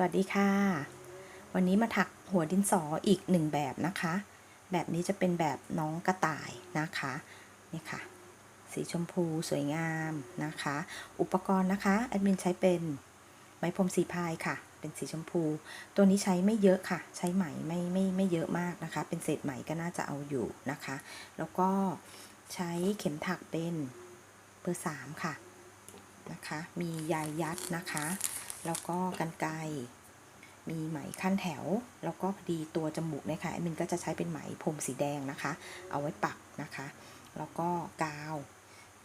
สวัสดีค่ะ วันนี้มาถักหัวดินสออีกหนึ่งแบบนะคะ แบบนี้จะเป็นแบบน้องกระต่ายนะคะนี่ค่ะ สีชมพูสวยงามนะคะ อุปกรณ์นะคะแอดมินใช้เป็นไม้พรมสีพายค่ะ เป็นสีชมพู ตัวนี้ใช้ไม่เยอะค่ะ ใช้ไหมไม่ไม่ไม่เยอะมากนะคะ เป็นเศษไหมก็น่าจะเอาอยู่นะคะ แล้วก็ใช้เข็มถักเป็นเบอร์สามค่ะนะคะ มียายยัดนะคะ แล้วก็กันไกมีไหมขั้นแถว แล้วก็พอดีตัวจมูกเนี่ยค่ะแอดมินก็จะใช้เป็นไหมพรมสีแดงนะคะ เอาไว้ปักนะคะ แล้วก็กาว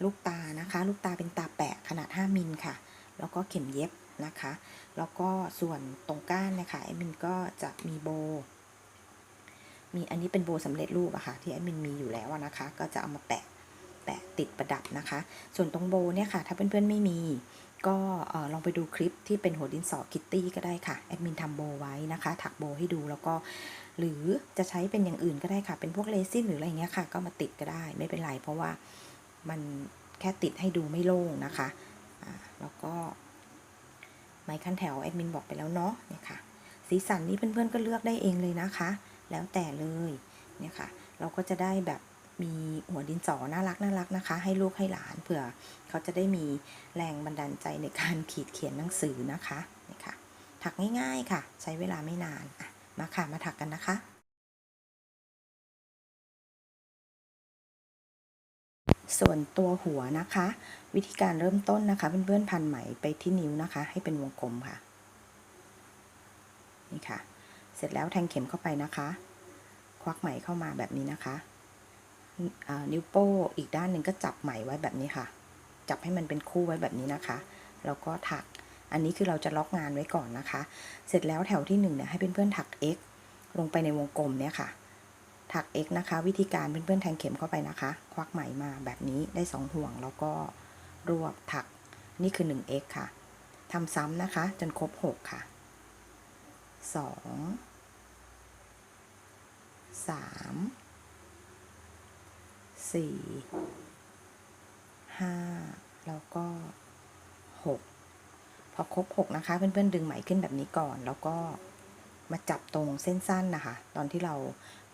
ลูกตานะคะ ลูกตาเป็นตาแปะขนาด 5 มิลค่ะ แล้วก็เข็มเย็บนะคะ แล้วก็ส่วนตรงก้านเนะคะแอดมินก็จะมีโบ มีอันนี้เป็นโบสำเร็จรูปอะค่ะที่แอดมินมีอยู่แล้วนะคะ ก็จะเอามาแปะแปะติดประดับนะคะ ส่วนตรงโบเนี่ยค่ะ ถ้าเพื่อนๆไม่มี ก็ลองไปดูคลิปที่เป็นหัวดินสอคิตตี้ก็ได้ค่ะ แอดมินทำโบไว้นะคะ ถักโบให้ดูแล้วก็หรือจะใช้เป็นอย่างอื่นก็ได้ค่ะ เป็นพวกเลซินหรืออะไรเงี้ยค่ะ ก็มาติดก็ได้ไม่เป็นไร เพราะว่ามันแค่ติดให้ดูไม่โล่งนะคะแล้วก็ไม้ขั้นแถวแอดมินบอกไปแล้วเนาะเนี่ยค่ะ สีสันนี้เพื่อนๆก็เลือกได้เองเลยนะคะ แล้วแต่เลยเนี่ยค่ะ เราก็จะได้แบบ มีหัวดินสอน่ารักน่ารักนะคะ ให้ลูกให้หลานเผื่อเขาจะได้มีแรงบันดาลใจในการขีดเขียนหนังสือนะคะนี่ค่ะ ถักง่ายๆค่ะ ใช้เวลาไม่นานมาค่ะมาถักกันนะคะส่วนตัวหัวนะคะ วิธีการเริ่มต้นนะคะเพื่อนๆพันไหมไปที่นิ้วนะคะ ให้เป็นวงกลมค่ะนี่ค่ะ เสร็จแล้วแทงเข็มเข้าไปนะคะ ควักไหมเข้ามาแบบนี้นะคะ นิ้วโป้งอีกด้านหนึ่งก็จับไหมไว้แบบนี้ค่ะ จับให้มันเป็นคู่ไว้แบบนี้นะคะ แล้วก็ถัก อันนี้คือเราจะล็อกงานไว้ก่อนนะคะ เสร็จแล้วแถวที่หนึ่งเนี่ยให้เพื่อนๆถัก x ลงไปในวงกลมเนี่ยค่ะ ถัก x นะคะ วิธีการเพื่อนๆแทงเข็มเข้าไปนะคะ ควักไหมมาแบบนี้ได้สองห่วงแล้วก็รวบถัก นี่คือ 1x ค่ะทำซ้ำนะคะ จนครบ 6 ค่ะ 2 3 4 5แล้วก็6พอครบ6นะคะ เพื่อนๆ ดึงไหมขึ้นแบบนี้ก่อน แล้วก็มาจับตรงเส้นสั้นนะคะ ตอนที่เรา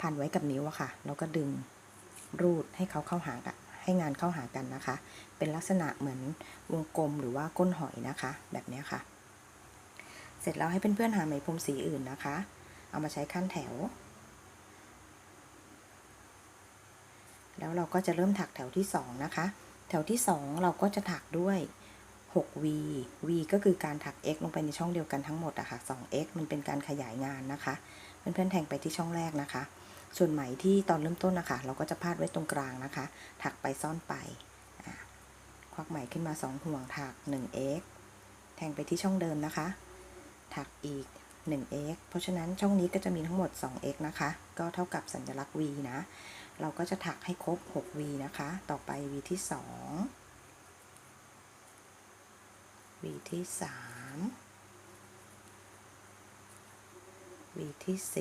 พันไว้กับนิ้วอะค่ะ แล้วก็ดึงรูดให้เขาเข้าหากันให้งานเข้าหากันนะคะ เป็นลักษณะเหมือนวงกลมหรือว่าก้นหอยนะคะ แบบนี้ค่ะ เสร็จแล้วให้เพื่อนๆหาไหมพรมสีอื่นนะคะ เอามาใช้ขั้นแถว แล้วเราก็จะเริ่มถักแถวที่ 2 นะคะ แถวที่ 2 เราก็จะถักด้วย 6v v ก็คือการถัก x ลงไปในช่องเดียวกันทั้งหมดอะค่ะ 2x มันเป็นการขยายงานนะคะ เพื่อนๆแทงไปที่ช่องแรกนะคะ ส่วนไหมที่ตอนเริ่มต้นนะคะ เราก็จะพาดไว้ตรงกลางนะคะ ถักไปซ่อนไป ควักไหมขึ้นมา 2 ห่วงถัก 1x แทงไปที่ช่องเดิมนะคะ ถักอีก 1x เพราะฉะนั้นช่องนี้ก็จะมีทั้งหมด 2x นะคะ ก็เท่ากับสัญลักษณ์ v นะ เราก็จะถักให้ครบ 6v นะคะ ต่อไป v ที่ 2 v ที่ 3 v ที่ 4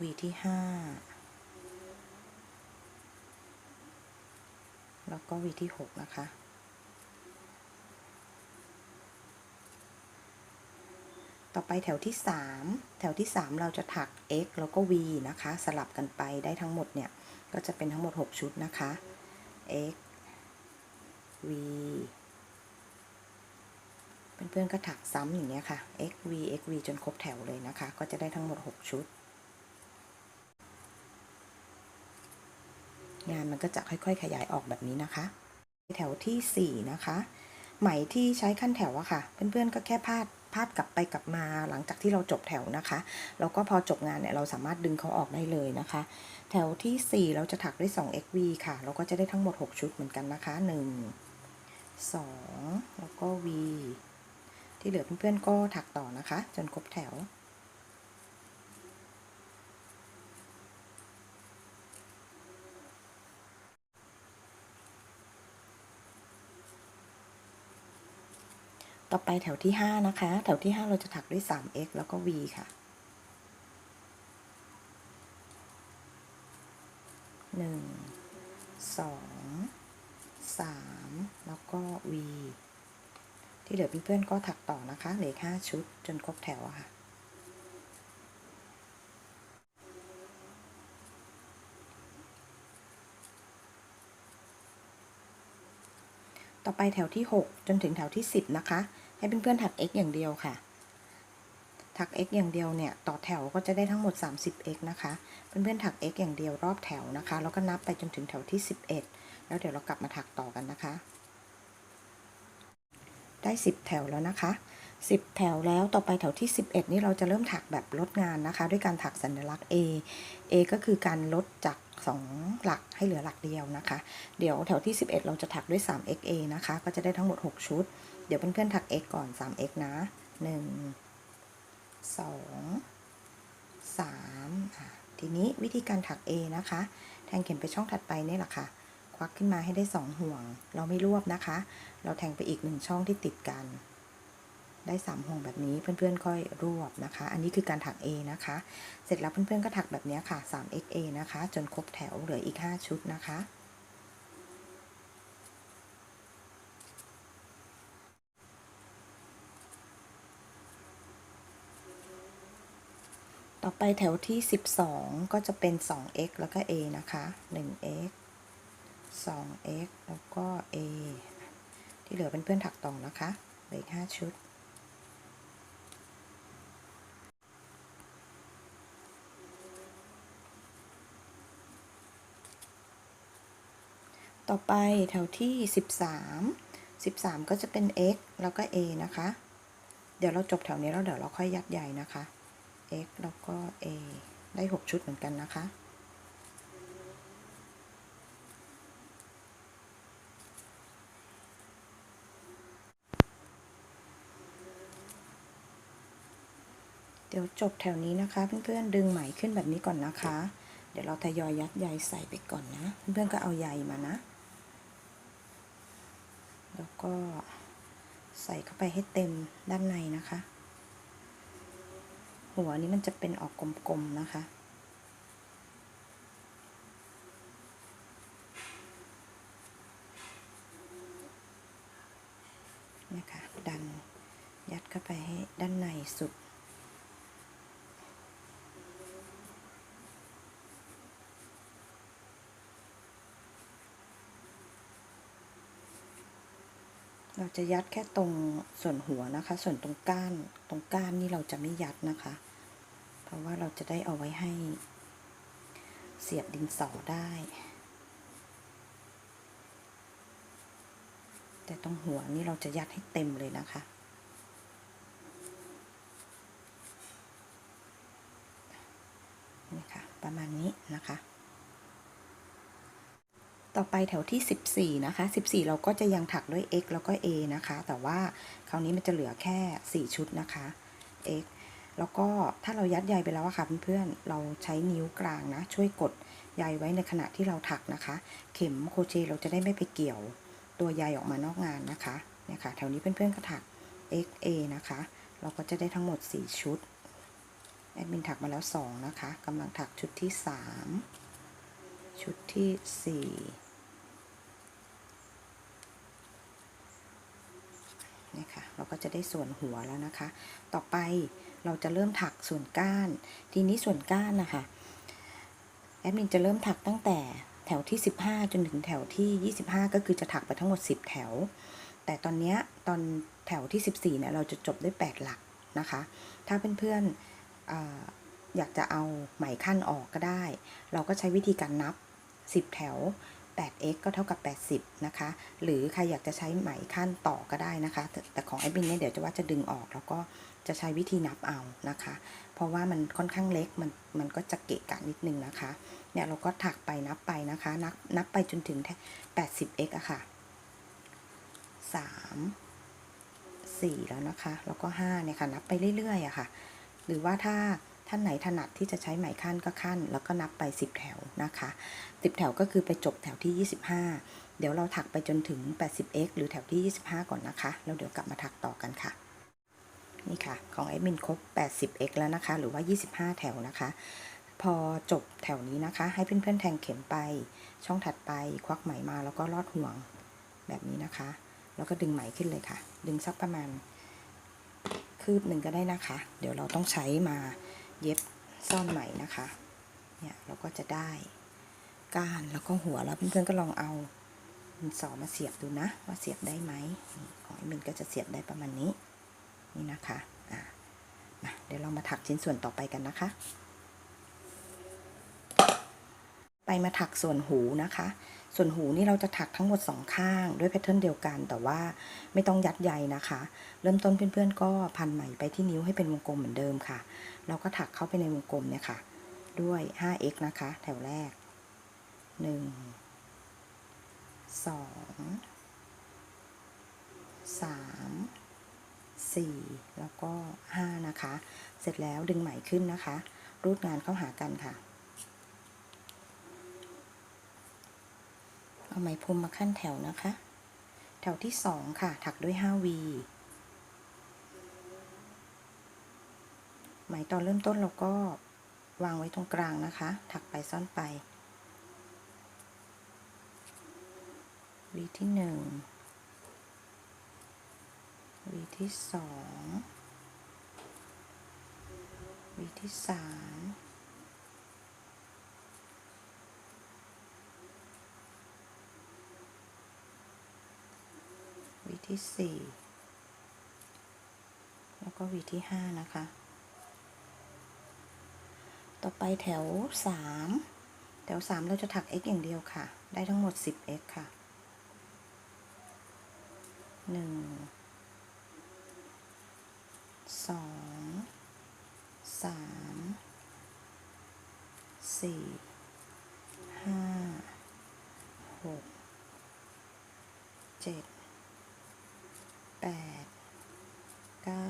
v ที่ 5 แล้วก็ v ที่ 6 นะคะ ต่อไปแถวที่ 3 แถวที่ 3 เราจะถัก x แล้วก็ v นะคะ สลับกันไปได้ทั้งหมดเนี่ย ก็จะเป็นทั้งหมด 6 ชุดนะคะ x v เพื่อนๆก็ถักซ้ำอย่างเงี้ยค่ะ x v x v จนครบแถวเลยนะคะ ก็จะได้ทั้งหมด 6 ชุด งานมันก็จะค่อยๆ ขยายออกแบบนี้นะคะ แถวที่ 4 นะคะ ไหมที่ใช้ขั้นแถวอะค่ะ เพื่อนๆก็แค่พาด พาดกลับไปกลับมาหลังจากที่เราจบแถวนะคะ แล้วก็พอจบงานเนี่ยเราสามารถดึงเขาออกได้เลยนะคะ แถวที่ 4 เราจะถักด้วย 2 xv ค่ะ เราก็จะได้ทั้งหมด 6 ชุดเหมือนกันนะคะ 1 2 แล้วก็ v ที่เหลือเพื่อนๆก็ถักต่อนะคะ จนครบแถว ต่อไปแถวที่ 5 นะคะ แถวที่ 5 เราจะถักด้วย 3x แล้วก็ v ค่ะหนึ่งสองสามแล้วก็ v ที่เหลือเพื่อนๆก็ถักต่อนะคะ เหลืออกห้าชุดจนครบแถวค่ะต่อไปแถวที่ 6 จนถึงแถวที่ 10 นะคะ ให้เพื่อนๆถัก x อย่างเดียวค่ะ ถัก x อย่างเดียวเนี่ย ต่อแถวก็จะได้ทั้งหมด 30 x นะคะ เพื่อนๆถัก x อย่างเดียวรอบแถวนะคะ แล้วก็นับไปจนถึงแถวที่ 11 แล้วเดี๋ยวเรากลับมาถักต่อกันนะคะ ได้ 10 แถวแล้วนะคะ 10 แถวแล้วต่อไปแถวที่ 11 นี่เราจะเริ่มถักแบบลดงานนะคะ ด้วยการถักสัญลักษณ์ A A ก็คือการลดจาก2หลักให้เหลือหลักเดียวนะคะ เดี๋ยวแถวที่ 11 เราจะถักด้วย 3XA นะคะ ก็จะได้ทั้งหมด 6 ชุด เดี๋ยวเพื่อนๆถัก X ก่อน 3X นะ 1 2 3อะทีนี้วิธีการถัก A นะคะ แทงเข็มไปช่องถัดไปนี่แหละค่ะ ควักขึ้นมาให้ได้ 2 ห่วง เราไม่รวบนะคะ เราแทงไปอีก 1 ช่องที่ติดกัน ได้ 3 ห่วงแบบนี้เพื่อนๆ ค่อยรวบนะคะ อันนี้คือการถัก A นะคะ เสร็จแล้วเพื่อนๆ ก็ถักแบบนี้ค่ะ 3XA นะคะ จนครบแถวเหลืออีก 5 ชุดนะคะ ไปแถวที่ 12 ก็จะเป็น 2x แล้วก็ a นะคะ 1x 2x แล้วก็ a ที่เหลือเป็นเพื่อนถักต่อนะคะเหลืออีก5ชุด ต่อไปแถวที่ 13 13 ก็จะเป็น x แล้วก็ a นะคะ เดี๋ยวเราจบแถวนี้แล้วเดี๋ยวเราค่อยยัดใหญ่นะคะ x แล้วก็ a ได้ 6 ชุดเหมือนกันนะคะ เดี๋ยวจบแถวนี้นะคะ เพื่อนๆ ดึงไหมขึ้นแบบนี้ก่อนนะคะ เดี๋ยวเราทยอยยัดใยใส่ไปก่อนนะ เพื่อนๆ ก็เอาใยมานะ แล้วก็ใส่เข้าไปให้เต็มด้านในนะคะ หัวนี้มันจะเป็นออกกลมๆนะคะ นะคะ ดันยัดเข้าไปให้ด้านในสุด เราจะยัดแค่ตรงส่วนหัวนะคะ ส่วนตรงก้านตรงก้านนี่เราจะไม่ยัดนะคะ เพราะว่าเราจะได้เอาไว้ให้ เสียบดินสอได้ แต่ตรงหัวนี่เราจะยัดให้เต็มเลยนะคะนี่ค่ะประมาณนี้นะคะ ต่อไปแถวที่ 14 นะคะ 14 เราก็จะยังถักด้วย x แล้วก็ a นะคะ แต่ว่าคราวนี้มันจะเหลือแค่ 4 ชุดนะคะ x แล้วก็ถ้าเรายัดใยไปแล้วอะค่ะเพื่อนๆ เราใช้นิ้วกลางนะ ช่วยกดใยไว้ในขณะที่เราถักนะคะ เข็มโคเชเราจะได้ไม่ไปเกี่ยวตัวใยออกมานอกงานนะคะเนี่ยค่ะแถวนี้เพื่อนๆก็ถัก x a นะคะ เราก็จะได้ทั้งหมด 4 ชุดแอดมินถักมาแล้ว 2 นะคะกำลังถักชุดที่ 3 ชุดที่ 4 นี่ยค่ะเราก็จะได้ส่วนหัวแล้วนะคะ ต่อไปเราจะเริ่มถักส่วนก้าน ทีนี้ส่วนก้านนะคะแอดมินจะเริ่มถักตั้งแต่แถวที่ 15 จนถึงแถวที่ 25 ก็คือจะถักไปทั้งหมด 10 แถว แต่ตอนนี้ตอนแถวที่ 14เนี่ยเราจะจบด้วย 8 หลักนะคะ ถ้าเพื่อนๆออยากจะเอาไหมขั้นออกก็ได้ เราก็ใช้วิธีการนับ 10 แถว 8x ก็เท่ากับ 80 นะคะ หรือใครอยากจะใช้ไหมขั้นต่อก็ได้นะคะ แต่ของแอดมินเนี่ยเดี๋ยวจะว่าจะดึงออกแล้วก็จะใช้วิธีนับเอานะคะ เพราะว่ามันค่อนข้างเล็กมันมันก็จะเกะกะนิดนึงนะคะ เนี่ยเราก็ถักไปนับไปนะคะ นับนับไปจนถึง 80x อะค่ะ 3 4 แล้วนะคะ แล้วก็5เนี่ยค่ะ นับไปเรื่อยๆอะค่ะ หรือว่าถ้า ท่านไหนถนัดที่จะใช้ไหมขั้นก็ขั้น แล้วก็นับไป 10 แถวนะคะ10 แถวก็คือไปจบแถวที่ 25 เดี๋ยวเราถักไปจนถึง 80x หรือแถวที่ 25 ก่อนนะคะ แล้วเดี๋ยวกลับมาถักต่อกันค่ะ นี่ค่ะ ของแอดมินครบ 80x แล้วนะคะ หรือว่า 25 แถวนะคะ พอจบแถวนี้นะคะ ให้เพื่อนๆแทงเข็มไป ช่องถัดไปควักไหมมาแล้วก็ลอดห่วงแบบนี้นะคะ แล้วก็ดึงไหมขึ้นเลยค่ะ ดึงสักประมาณคืบหนึ่งก็ได้นะคะ เดี๋ยวเราต้องใช้มา เย็บซ่อนไหมนะคะ เนี่ยเราก็จะได้ก้านแล้วก็หัวแล้วเพื่อนๆก็ลองเอาดินสอมาเสียบดูนะ ว่าเสียบได้ไหมของไอ้มินก็จะเสียบได้ประมาณนี้ นี่นะคะอะมาเดี๋ยวเรามาถักชิ้นส่วนต่อไปกันนะคะ ไปมาถักส่วนหูนะคะ ส่วนหูนี่เราจะถักทั้งหมดสองข้างด้วยแพทเทิร์นเดียวกัน แต่ว่าไม่ต้องยัดใยนะคะ เริ่มต้นเพื่อนๆก็พันไหมไปที่นิ้วให้เป็นวงกลมเหมือนเดิมค่ะ เราก็ถักเข้าไปในวงกลมเนี่ยค่ะ ด้วย 5x นะคะ แถวแรก 1 2 3 4 แล้วก็ 5 นะคะ เสร็จแล้วดึงไหมขึ้นนะคะ รูดงานเข้าหากันค่ะ เอาไหมพรมมาขั้นแถวนะคะ แถวที่2ค่ะ ถักด้วย 5V ไหมตอนเริ่มต้นเราก็วางไว้ตรงกลางนะคะ ถักไปซ่อนไปวีที่หนึ่งวีที่สองวีที่สาม วีที่สี่แล้วก็วีที่ห้านะคะ ต่อไปแถวสามแถวสามเราจะถัก x อย่างเดียวค่ะ ได้ทั้งหมด 10x ค่ะหนึ่งสองสามสี่ห้าหกเจ็ด แปดเก้า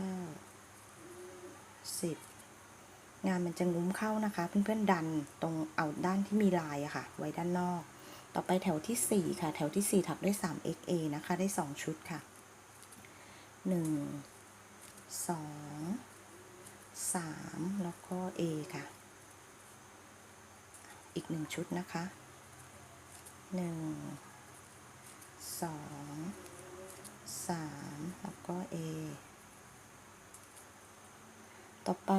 สิบงานมันจะงุ้มเข้านะคะ เพื่อนๆดันตรงเอาด้านที่มีลายอะค่ะ ไว้ด้านนอก ต่อไปแถวที่ 4 ค่ะ แถวที่ 4 ถักด้วย 3XA นะคะ ได้ 2 ชุดค่ะ 1 2 3 แล้วก็ A ค่ะ อีก 1 ชุดนะคะ 1 2 3 แล้วก็ A ต่อไป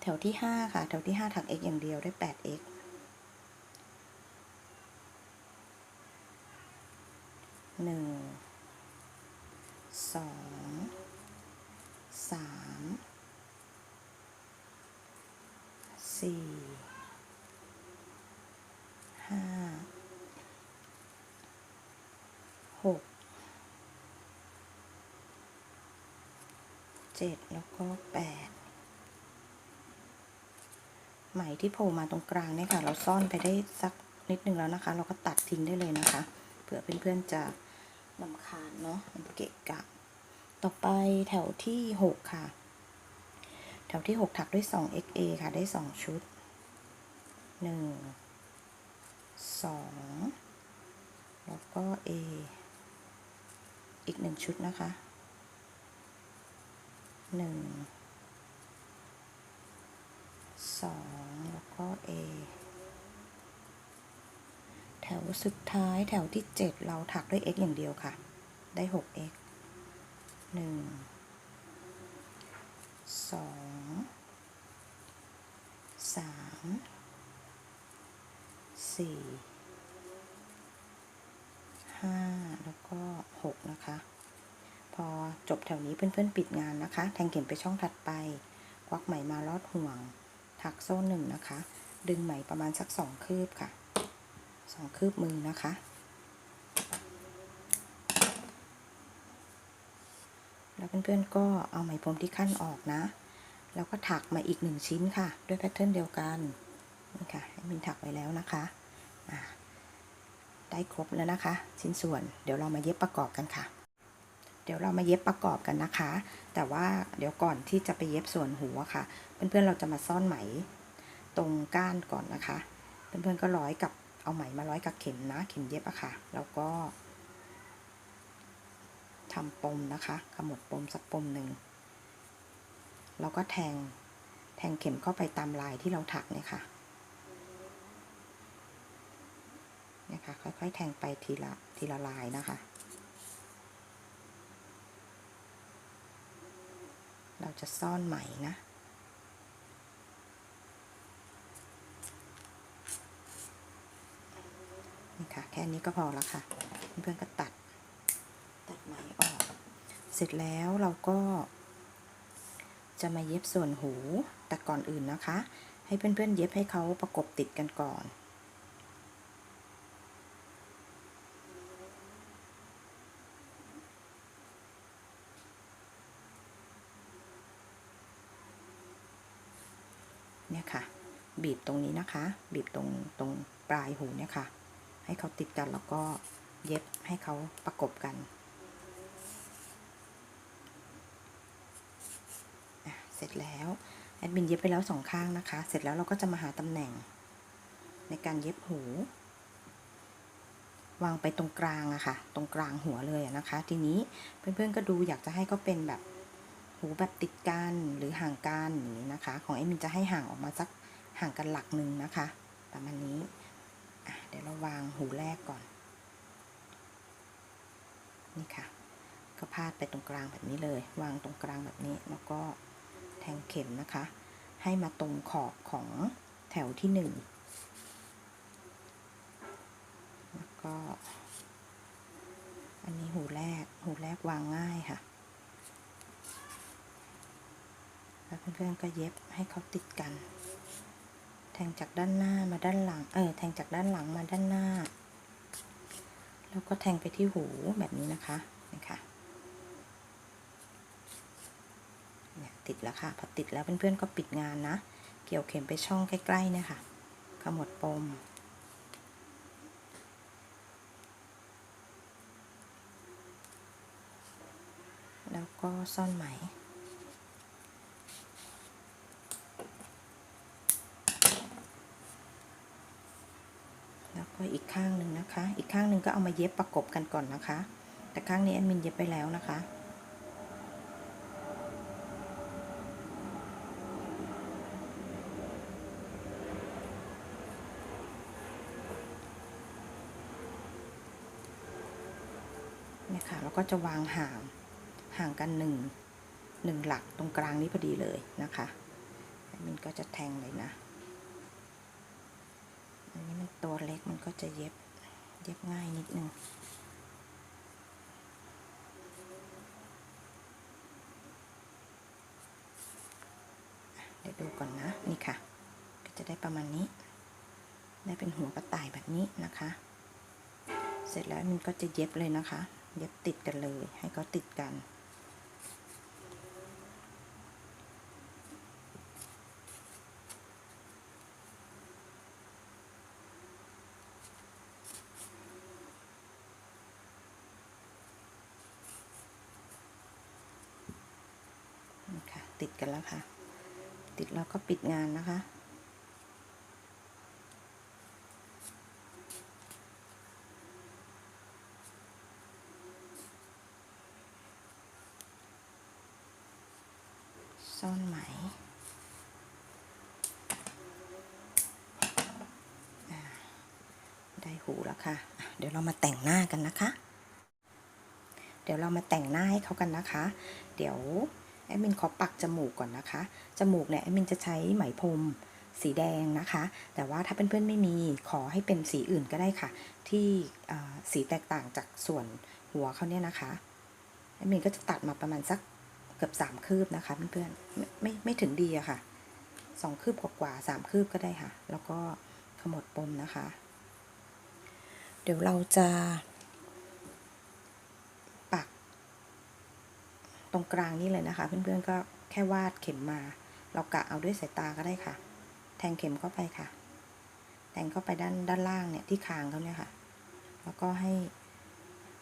แถวที่ 5 ค่ะ แถวที่ 5 ถัก x อย่างเดียวได้ 8x หนึ่งสองสามสี่ห้าหก เจ็ดแล้วก็แปดไหมที่โผล่มาตรงกลางเนี่ยค่ะ เราซ่อนไปได้สักนิดนึงแล้วนะคะ เราก็ตัดทิ้งได้เลยนะคะ เผื่อเพื่อนๆจะลำคาญเนาะมันเกะกะ ต่อไปแถวที่หกค่ะ แถวที่หกถักด้วยสอง XA ค่ะ ได้สองชุดหนึ่งสองแล้วก็ A อีกหนึ่งชุดนะคะ หนึ่งสองแล้วก็ A แถวสุดท้ายแถวที่ 7 เราถักด้วย x อย่างเดียวค่ะ ได้ 6x 1 2 3 4 5 แล้วก็ 6 นะคะ พอ จบแถวนี้เพื่อนๆปิดงานนะคะ แทงเข็มไปช่องถัดไป ควักไหมมาลอดห่วง ถักโซ่หนึ่งนะคะ ดึงไหมประมาณสักสองคืบค่ะสองคืบมือนะคะ แล้วเพื่อนๆก็เอาไหมพรมที่ขั้นออกนะ แล้วก็ถักมาอีกหนึ่งชิ้นค่ะ ด้วยแพทเทิร์นเดียวกันนี่ค่ะให้มินถักไว้แล้วนะคะได้ครบแล้วนะคะ ชิ้นส่วนเดี๋ยวเรามาเย็บประกอบกันค่ะ เดี๋ยวเรามาเย็บประกอบกันนะคะ แต่ว่าเดี๋ยวก่อนที่จะไปเย็บส่วนหูอะค่ะ เพื่อนๆเราจะมาซ่อนไหมตรงก้านก่อนนะคะ เพื่อนๆก็ร้อยกับเอาไหมมาร้อยกับเข็มนะเข็มเย็บอะค่ะ แล้วก็ทำปมนะคะขมวดปมสักปมหนึ่งแล้วก็แทงแทงเข็มเข้าไปตามลายที่เราถักเนี่ยค่ะเนี่ยค่ะค่อยๆ แทงไปทีละทีละลายนะคะ เราจะซ่อนไหมนะ นี่ค่ะ แค่นี้ก็พอแล้วค่ะ เพื่อนๆก็ตัด ตัดไหมออก เสร็จแล้วเราก็ จะมาเย็บส่วนหู แต่ก่อนอื่นนะคะ ให้เพื่อนๆเย็บให้เขาประกบติดกันก่อน เนี่ยค่ะ บีบตรงนี้นะคะ บีบตรงตรงปลายหูเนี่ยค่ะ ให้เขาติดกันแล้วก็เย็บให้เขาประกบกัน เสร็จแล้วแอดมินเย็บไปแล้วสองข้างนะคะ เสร็จแล้วเราก็จะมาหาตำแหน่ง ในการเย็บหู วางไปตรงกลางอะค่ะ ตรงกลางหัวเลยนะคะ ทีนี้เพื่อนๆก็ดูอยากจะให้เขาเป็นแบบหูแบบติดกันหรือห่างกันอย่างนี้นะคะ ของแอดมินจะให้ห่างออกมาสัก ห่างกันหลักหนึ่งนะคะ ประมาณนี้ เดี๋ยวเราวางหูแรกก่อน นี่ค่ะ ก็พาดไปตรงกลางแบบนี้เลย วางตรงกลางแบบนี้ แล้วก็แทงเข็มนะคะ ให้มาตรงขอบของแถวที่หนึ่งแล้วก็ อันนี้หูแรก หูแรกวางง่ายค่ะแล้วเพื่อนๆก็เย็บให้เขาติดกัน แทงจากด้านหน้ามาด้านหลัง เออ แทงจากด้านหลังมาด้านหน้า แล้วก็แทงไปที่หูแบบนี้นะคะนี่ค่ะเนี่ยติดแล้วค่ะ พอติดแล้วเพื่อนๆก็ปิดงานนะ เกี่ยวเข็มไปช่องใกล้ๆเนี่ยค่ะขมวดปมแล้วก็ซ่อนไหม แล้วก็อีกข้างหนึ่งนะคะ อีกข้างหนึ่งก็เอามาเย็บประกบกันก่อนนะคะ แต่ข้างนี้แอดมินเย็บไปแล้วนะคะเนี่ยค่ะแล้วก็จะวางห่างห่างกันหนึ่งหนึ่งหลักตรงกลางนี้พอดีเลยนะคะแอดมินก็จะแทงเลยนะ อันนี้มันตัวเล็ ก็จะเย็บ เย็บง่ายนิดนึงเดี๋ยวดูก่อนนะ นี่ค่ะ ก็จะได้ประมาณนี้ ได้เป็นหัวกระต่ายแบบนี้นะคะ เสร็จแล้วมันก็จะเย็บเลยนะคะ เย็บติดกันเลย ให้เขาติดกันค่ะ ติดกั นแล้วค่ะติดแล้วก็ปิดงานนะคะ ซ่อนไหมได้หูแล้วค่ะ เดี๋ยวเรามาแต่งหน้ากันนะคะ เดี๋ยวเรามาแต่งหน้าให้เขากันนะคะ เดี๋ยว แอดมินขอปักจมูกก่อนนะคะ จมูกเนี่ยแอดมินจะใช้ไหมพรมสีแดงนะคะ แต่ว่าถ้าเพื่อนๆไม่มีขอให้เป็นสีอื่นก็ได้ค่ะ ที่สีแตกต่างจากส่วนหัวเขาเนี่ยนะคะแอดมินก็จะตัดมาประมาณสักเกือบสามคืบนะคะเพื่อนๆไม่ไม่ไม่ถึงดีอะค่ะสองคืบกว่าๆสามคืบก็ได้ค่ะ แล้วก็ขมวดปมนะคะ เดี๋ยวเราจะ ปัก ต รงกลางนี่เลยนะคะ เพื่อนๆก็แค่วาดเข็มมา เรากะเอาด้วยสายตาก็ได้ค่ะ แทงเข็มเข้าไปค่ะ แทงเข้าไปด้านด้านล่างเนี่ยที่คางเขาเนี่ยค่ะ แล้วก็ให้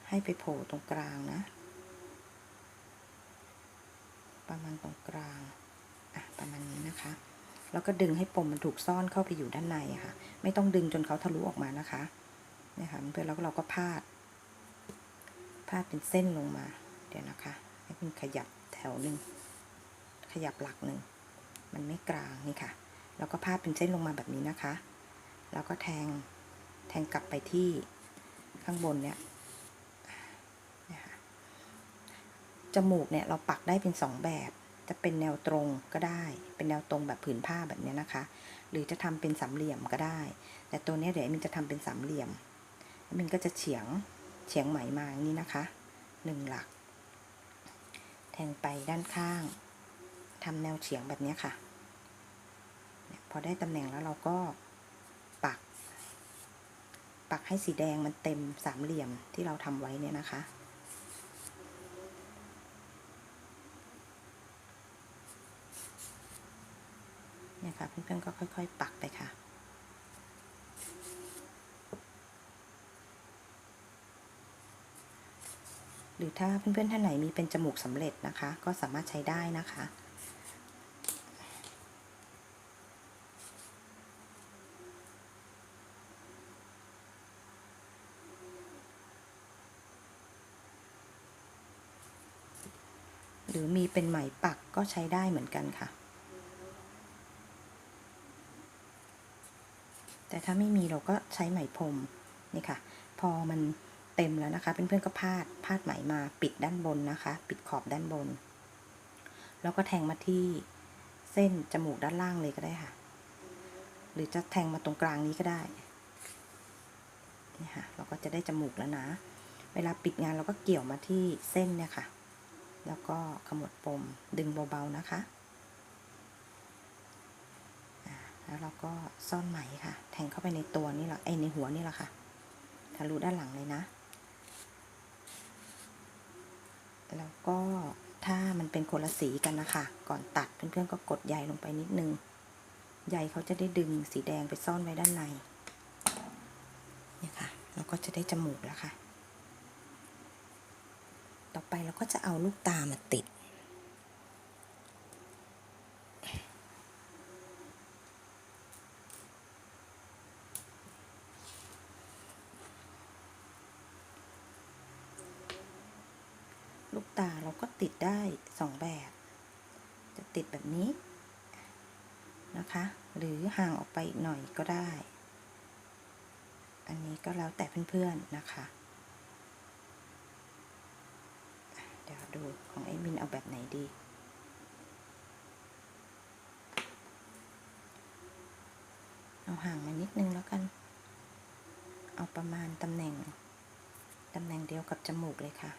ให้ไปโผล่ตรงกลางนะ ประมาณตรงกลางอะประมาณนี้นะคะ แล้วก็ดึงให้ปมมันถูกซ่อนเข้าไปอยู่ด้านในอะค่ะ ไม่ต้องดึงจนเขาทะลุออกมานะคะเนี่ยค่ะเพื่อนๆแล้วเราก็พาดพาดเป็นเส้นลงมา เดี๋ยวนะคะ ให้เป็นขยับแถวหนึ่งขยับหลักหนึ่งมันไม่กลางนี่ค่ะ แล้วก็พาดเป็นเส้นลงมาแบบนี้นะคะ แล้วก็แทงแทงกลับไปที่ข้างบนเนี่ยนะคะจมูกเนี่ยเราปักได้เป็นสองแบบ จะเป็นแนวตรงก็ได้ เป็นแนวตรงแบบผืนผ้าแบบเนี้ยนะคะ หรือจะทำเป็นสามเหลี่ยมก็ได้ แต่ตัวนี้เดี๋ยวมินจะทำเป็นสามเหลี่ยมแอดมินก็จะเฉียงเฉียงไหมมาอย่างนี้นะคะหนึ่งหลัก แทงไปด้านข้างทำแนวเฉียงแบบนี้ค่ะ พอได้ตำแหน่งแล้วเราก็ปัก ปักให้สีแดงมันเต็มสามเหลี่ยมที่เราทำไว้เนี่ยนะคะ เนี่ยค่ะเพื่อนๆก็ค่อย ๆ ปักไปค่ะ หรือถ้าเพื่อนๆท่านไหนมีเป็นจมูกสำเร็จนะคะ ก็สามารถใช้ได้นะคะ หรือมีเป็นไหมปักก็ใช้ได้เหมือนกันค่ะ แต่ถ้าไม่มีเราก็ใช้ไหมพรมนี่ค่ะ พอมัน เต็มแล้วนะคะเพื่อนๆก็พาดพาดไหมมาปิดด้านบนนะคะ ปิดขอบด้านบน แล้วก็แทงมาที่เส้นจมูกด้านล่างเลยก็ได้ค่ะ หรือจะแทงมาตรงกลางนี้ก็ได้นี่ค่ะเราก็จะได้จมูกแล้วนะ เวลาปิดงานเราก็เกี่ยวมาที่เส้นเนี่ยค่ะ แล้วก็ขมวดปมดึงเบาๆนะคะแล้วเราก็ซ่อนไหมค่ะ แทงเข้าไปในตัวนี่แหละไอในหัวนี่แหละค่ะทะลุด้านหลังเลยนะ แล้วก็ถ้ามันเป็นคนละสีกันนะคะ ก่อนตัดเพื่อนๆก็กดใยลงไปนิดนึง ใยเขาจะได้ดึงสีแดงไปซ่อนไว้ด้านในเนี่ยค่ะเราก็จะได้จมูกแล้วค่ะ ต่อไปเราก็จะเอาลูกตามาติด ลูกตาเราก็ติดได้สองแบบ จะติดแบบนี้นะคะ หรือห่างออกไปอีกหน่อยก็ได้ อันนี้ก็แล้วแต่เพื่อนๆนะคะ เดี๋ยวดูของไอ้มินเอาแบบไหนดีเอาห่างมานิดนึงแล้วกัน เอาประมาณตำแหน่ง ตำแหน่งเดียวกับจมูกเลยค่ะ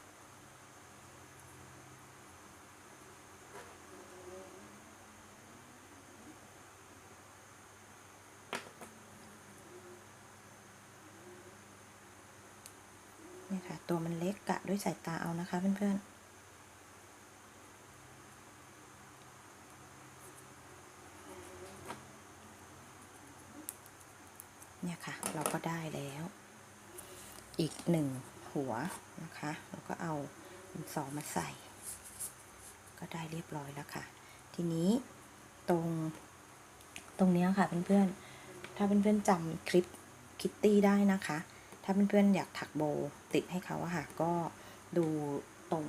เนี่ยค่ะ ตัวมันเล็กกะด้วยสายตาเอานะคะเพื่อนๆเนี่ยค่ะ เราก็ได้แล้ว อีกหนึ่งหัวนะคะแล้วก็เอาดินสอมาใส่ ก็ได้เรียบร้อยแล้วค่ะ ทีนี้ตรงตรงนี้ค่ะเพื่อนๆ ถ้าเพื่อนๆจำคลิปคิตตี้ได้นะคะ ถ้าเพื่อนๆอยากถักโบติดให้เขาอะค่ะก็ดูตรง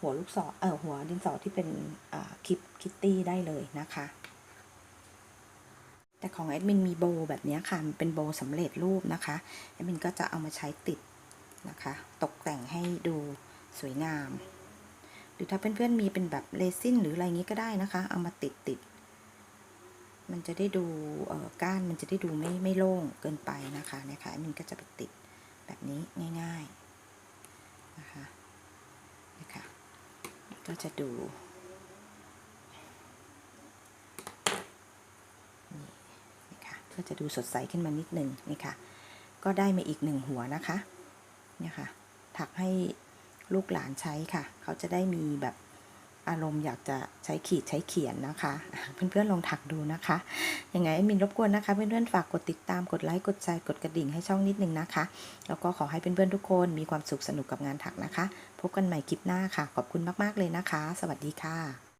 หัวลูกศรเออหัวดินสอที่เป็นคลิปคิตตี้ได้เลยนะคะ แต่ของแอดมินมีโบแบบนี้ค่ะมันเป็นโบสำเร็จรูปนะคะแอดมินก็จะเอามาใช้ติดนะคะ ตกแต่งให้ดูสวยงาม หรือถ้าเพื่อนๆมีเป็นแบบเลซินหรืออะไรงี้ก็ได้นะคะ เอามาติดติดมันจะได้ดูเอ่อก้านมันจะได้ดูไม่ไม่โล่งเกินไปนะคะนี่ยค่ะแอดมินก็จะไปติด แบบนี้ง่ายๆนะคะนี่ค่ะก็จะดูนี่นี่ค่ะก็จะดูสดใสขึ้นมานิดนึงนี่ค่ะก็ได้มาอีกหนึ่งหัวนะคะเนี่ยค่ะถักให้ลูกหลานใช้ค่ะ เขาจะได้มีแบบ อารมณ์อยากจะใช้ขีดใช้เขียนนะคะ เพื่อนๆลองถักดูนะคะยังไงมินรบกวนนะคะ เพื่อนๆฝากกดติดตามกดไลค์กดแชร์กดกระดิ่งให้ช่องนิดนึงนะคะ แล้วก็ขอให้เพื่อนๆทุกคนมีความสุขสนุกกับงานถักนะคะ พบกันใหม่คลิปหน้าค่ะ ขอบคุณมากๆเลยนะคะ สวัสดีค่ะ